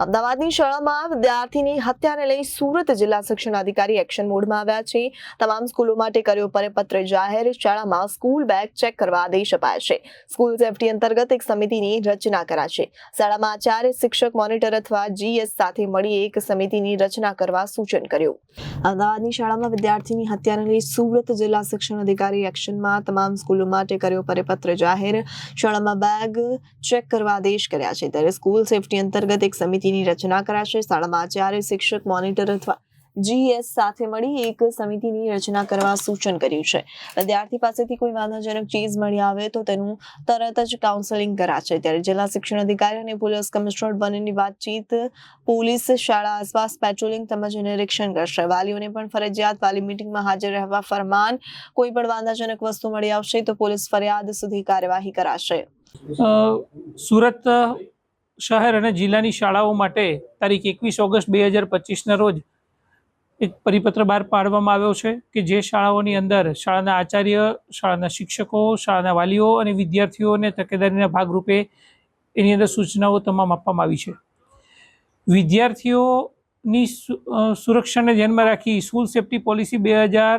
અમદાવાદની શાળામાં વિદ્યાર્થીની હત્યાને લઈ સુરત જિલ્લા શિક્ષણ અધિકારી એક્શન મોડમાં આવ્યા છે. તમામ સ્કૂલો માટે કર્યો પરિપત્ર જાહેર. શાળામાં સ્કૂલ બેગ ચેક કરવા આદેશ અપાયા છે. સ્કૂલ સેફટી અંતર્ગત એક સમિતિની રચના કરાશે શાળામાં આચાર્ય શિક્ષક મોનિટર અથવા જીએસ સાથે મળી એક સમિતિની રચના કરવા સૂચન કર્યું. અમદાવાદની શાળામાં વિદ્યાર્થીની હત્યાને લઈ સુરત જિલ્લા શિક્ષણ અધિકારી એક્શનમાં તમામ સ્કૂલો માટે કર્યો પરિપત્ર જાહેર. શાળામાં બેગ ચેક કરવા આદેશ કર્યા છે. ત્યારે સ્કૂલ સેફટી અંતર્ગત એક સમિતિની રચના કરાશે. શાળામાં આચાર્ય શિક્ષક, મોનિટર અથવા જીએસ સાથે મળી એક સમિતિની રચના કરવા સૂચન કર્યું છે. વિદ્યાર્થી પાસેથી કોઈ વાંધાજનક ચીજ મળી આવે તો તેનું તરત જ કાઉન્સેલિંગ કરાશે. ત્યારે જિલ્લા શિક્ષણ અધિકારી અને પોલીસ કમિશનર બંનેની વાતચીત પોલીસ શાળા આસપાસ પેટ્રોલિંગ તેમજ નિરીક્ષણ કરશે. વાલીઓને પણ ફરજિયાત વાલી મિટિંગમાં હાજર રહેવા ફરમાન કોઈ પણ વાંધાજનક વસ્તુ મળી આવશે તો પોલીસ ફરિયાદ સુધી કાર્યવાહી કરાશે. સુરત શહેર અને જિલ્લાની શાળાઓ માટે તારીખ એકવીસ ઓગસ્ટ બે હજાર પચીસના રોજ એક પરિપત્ર બહાર પાડવામાં આવ્યો છે કે જે શાળાઓની અંદર શાળાના આચાર્ય, શાળાના શિક્ષકો, શાળાના વાલીઓ અને વિદ્યાર્થીઓને તકેદારીના ભાગરૂપે એની અંદર સૂચનાઓ તમામ આપવામાં આવી છે. વિદ્યાર્થીઓની સુરક્ષાને ધ્યાનમાં રાખી સ્કૂલ સેફ્ટી પોલિસી બે હજાર